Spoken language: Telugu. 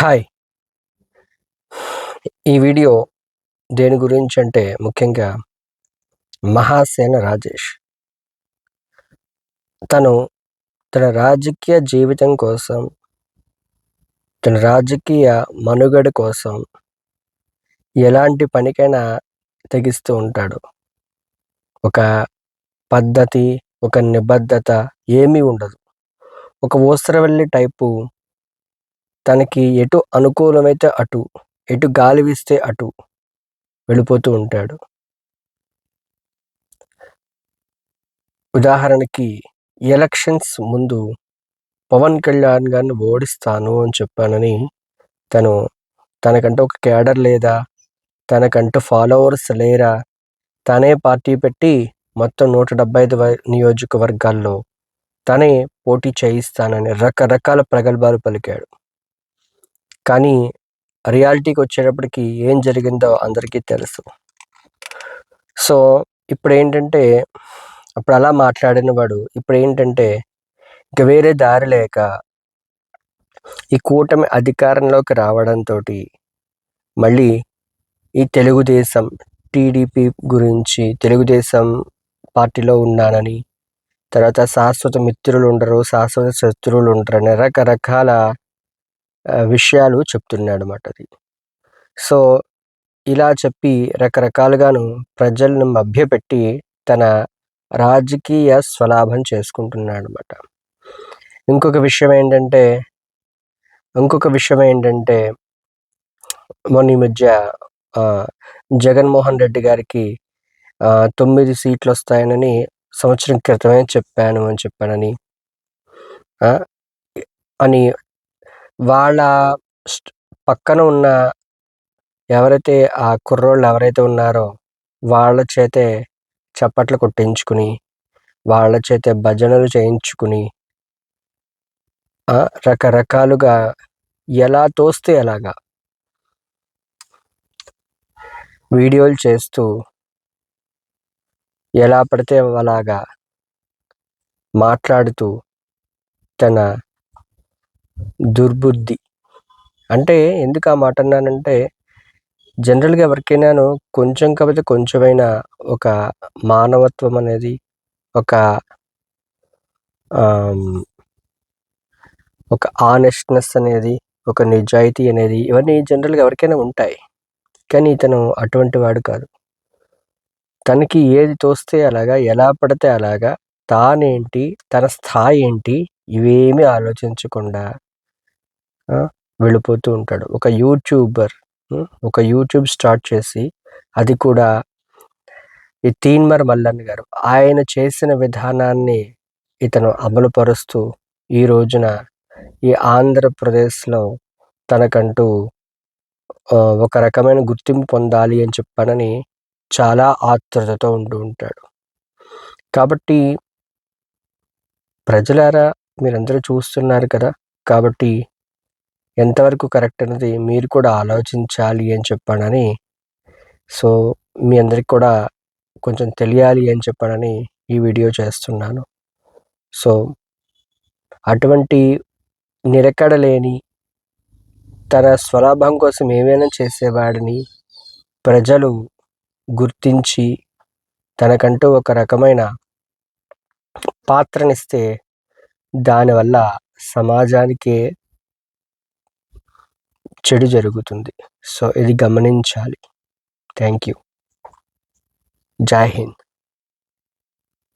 హాయ్. ఈ వీడియో దేని గురించి అంటే ముఖ్యంగా మహాసేన రాజేష్. తను తన రాజకీయ జీవితం కోసం తన రాజకీయ మనుగడ కోసం ఎలాంటి పనికైనా తెగిస్తూ ఉంటాడు. ఒక పద్ధతి ఒక నిబద్ధత ఏమీ ఉండదు. ఒక ఓసరవెల్లి టైపు తనకి ఎటు అనుకూలమైతే అటు ఎటు గాలి వీస్తే అటు వెళ్ళిపోతూ ఉంటాడు. ఉదాహరణకి ఎలక్షన్స్ ముందు పవన్ కళ్యాణ్ గారిని ఓడిస్తాను అని చెప్పానని తను తనకంటూ ఒక కేడర్ లేదా తనకంటూ ఫాలోవర్స్ లేరా తనే పార్టీ పెట్టి మొత్తం నూట డెబ్బై ఐదు నియోజకవర్గాల్లో తనే పోటీ చేయిస్తానని రకరకాల ప్రగల్భాలు పలికాడు. కానీ రియాలిటీకి వచ్చేటప్పటికి ఏం జరిగిందో అందరికీ తెలుసు. సో ఇప్పుడు ఏంటంటే అప్పుడు అలా మాట్లాడిన వాడు ఇప్పుడు ఏంటంటే ఇక వేరే దారి లేక ఈ కూటమి అధికారంలోకి రావడంతో మళ్ళీ ఈ తెలుగుదేశం టీడీపీ గురించి తెలుగుదేశం పార్టీలో ఉన్నానని తర్వాత శాశ్వత మిత్రులు ఉండరు శాశ్వత శత్రువులు ఉంటారని రకరకాల విషయాలు చెప్తున్నాడు అన్నమాట అది. సో ఇలా చెప్పి రకరకాలుగాను ప్రజలను మభ్యపెట్టి తన రాజకీయ స్వలాభం చేసుకుంటున్నాడు అనమాట ఇంకొక విషయం ఏంటంటే ఇంకొక విషయం ఏంటంటే మొన్న ఈ మధ్య జగన్మోహన్ రెడ్డి గారికి తొమ్మిది సీట్లు వస్తాయనని సంవత్సరం క్రితమే చెప్పాను అని చెప్పానని అని వాళ్ళ పక్కన ఉన్న ఎవరైతే ఆ కుర్రోళ్ళు ఎవరైతే ఉన్నారో వాళ్ళ చేతే చప్పట్లు కొట్టించుకుని వాళ్ళ చేతే భజనలు చేయించుకుని రకరకాలుగా ఎలా తోస్తే ఎలాగా వీడియోలు చేస్తూ ఎలా పడితే అలాగా మాట్లాడుతూ తన దుర్బుద్ధి. అంటే ఎందుకు ఆ మాట అన్నానంటే జనరల్గా ఎవరికైనాను కొంచెం కాకపోతే కొంచెమైనా ఒక మానవత్వం అనేది ఒక ఒక ఆనెస్ట్నెస్ అనేది ఒక నిజాయితీ అనేది ఇవన్నీ జనరల్గా ఎవరికైనా ఉంటాయి. కానీ ఇతను అటువంటి వాడు కాదు. తనకి ఏది తోస్తే అలాగా ఎలా పడితే అలాగా తానేంటి తన స్థాయి ఏంటి ఇవేమీ ఆలోచించకుండా వెళ్ళిపోతూ ఉంటాడు. ఒక యూట్యూబర్ ఒక యూట్యూబ్ స్టార్ట్ చేసి అది కూడా ఈ తీన్మర్ మల్లన్న గారు. ఆయన చేసిన విధానాన్ని ఇతను అమలుపరుస్తూ ఈ రోజున ఈ ఆంధ్రప్రదేశ్లో తనకంటూ ఒక రకమైన గుర్తింపు పొందాలి అని చెప్పనని చాలా ఆతృతతో ఉంటూ ఉంటాడు. కాబట్టి ప్రజలారా మీరందరూ చూస్తున్నారు కదా? కాబట్టి ఎంతవరకు కరెక్ట్ అనేది మీరు కూడా ఆలోచించాలి అని చెప్పానని సో మీ అందరికి కూడా కొంచెం తెలియాలి అని చెప్పానని ఈ వీడియో చేస్తున్నాను. సో అటువంటి నిరకడలేని తన స్వలాభం కోసం ఏమైనా చేసేవాడిని ప్రజలు గుర్తించి తనకంటూ ఒక రకమైన పాత్రనిస్తే దానివల్ల సమాజానికే చెడు జరుగుతుంది. సో ఇది గమనించాలి. థ్యాంక్ యూ జై హింద్.